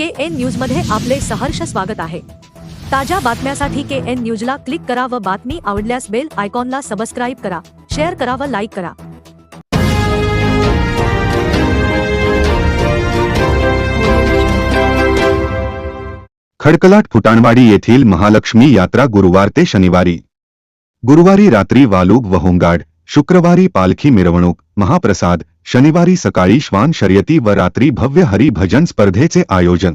के N news मध्ये आपले सहर्ष स्वागत आहे. ताज्या बातम्यासाठी के एन न्यूजला क्लिक करा व बातमी आवडल्यास बेल आयकॉनला सबस्क्राईब करा, शेअर करा व लाईक करा. खडकलाट फुटाणवाडी येथील महालक्ष्मी यात्रा गुरुवार ते शनिवारी. गुरुवारी रात्री वालूग व होमगार्ड शुक्रवारी पालखी मिरवणूक, महाप्रसाद, शनिवारी सकाळी श्वान शर्यती व रात्री भव्य हरिभजन स्पर्धेचे आयोजन.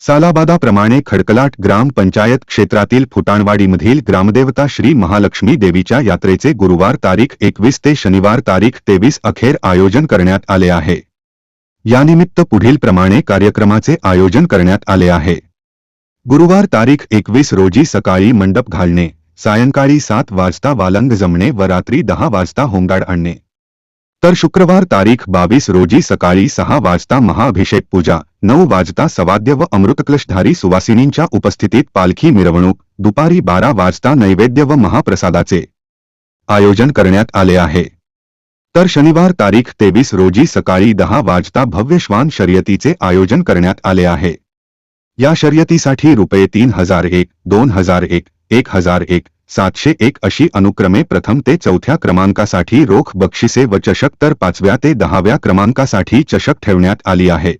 सालाबादाप्रमाणे खडकलाट ग्राम पंचायत क्षेत्रातील फुटाणवाडीमधील ग्रामदेवता श्री महालक्ष्मी देवीच्या यात्रेचे गुरुवार तारीख एकवीस ते शनिवार तारीख तेवीस अखेर आयोजन करण्यात आले आहे. यानिमित्त पुढील प्रमाणे कार्यक्रमाचे आयोजन करण्यात आले आहे. गुरुवार तारीख एकवीस रोजी सकाळी मंडप घालणे. सायंकाळी सात वाजता वालंग जमणे व रात्री दहा वाजता होंगाड आणणे. तर शुक्रवार तारीख बावीस रोजी सकाळी सहा वाजता महाअभिषेक पूजा नऊ वाजता सवाद्य व अमृतकलशधारी सुवासिनींच्या उपस्थितीत पालखी मिरवणूक दुपारी बारा वाजता नैवेद्य व महाप्रसादाचे आयोजन करण्यात आले आहे. तर शनिवार तारीख तेवीस रोजी सकाळी दहा वाजता भव्य श्वान शर्यतीचे आयोजन करण्यात आले आहे. या शर्यतीसाठी रुपये तीन हजार एक दोन हजार एक एक हजार एक सातशे एक अशी अनुक्रमे प्रथम ते चौथ्या क्रमांकासाठी रोख बक्षिसे व चषक तर पाचव्या ते दहाव्या क्रमांकासाठी चषक ठेवण्यात आली आहे.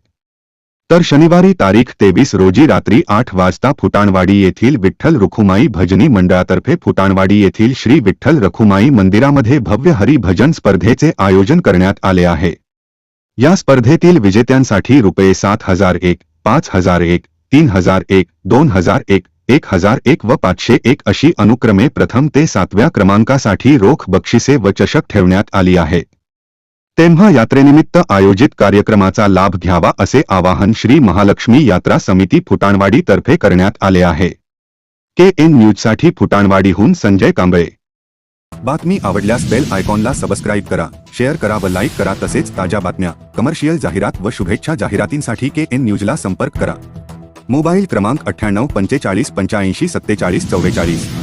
तर शनिवारी तारीख तेवीस रोजी रात्री आठ वाजता फुटाणवाडी येथील विठ्ठल रुखुमाई भजनी मंडळातर्फे फुटाणवाडी येथील श्री विठ्ठल रखुमाई मंदिरामध्ये भव्य हरिभजन स्पर्धेचे आयोजन करण्यात आले आहे. या स्पर्धेतील विजेत्यांसाठी रुपये सात हजार एक पाच हजार एक तीन हज़ार एक, दोन हज़ार एक एक हज़ार एक व पाचशे एक अशी अनुक्रमे प्रथम ते सातव्या क्रमांकासाठी रोख बक्षिसे व चषक ठेवण्यात आली आहे. तेव्हा यात्रेनिमित्त आयोजित कार्यक्रमाचा लाभ घ्यावा असे आवाहन श्री महालक्ष्मी यात्रा समिती फुटाणवाडी तर्फे करण्यात आले आहे. के एन न्यूजसाठी फुटाणवाडीहून संजय कांबळे. बातमी आवडल्यास बेल आयकॉनला सबस्क्राईब करा, शेअर करा व लाईक करा तसेच ताज्या बातम्या, कमर्शियल जाहिरात व शुभेच्छा जाहिरातींसाठी के एन न्यूजला संपर्क करा. मोबाईल क्रमांक अठ्ठ्याण्णव पंचेचाळीस पंच्याऐंशी सत्तेचाळीस चव्वेचाळीस.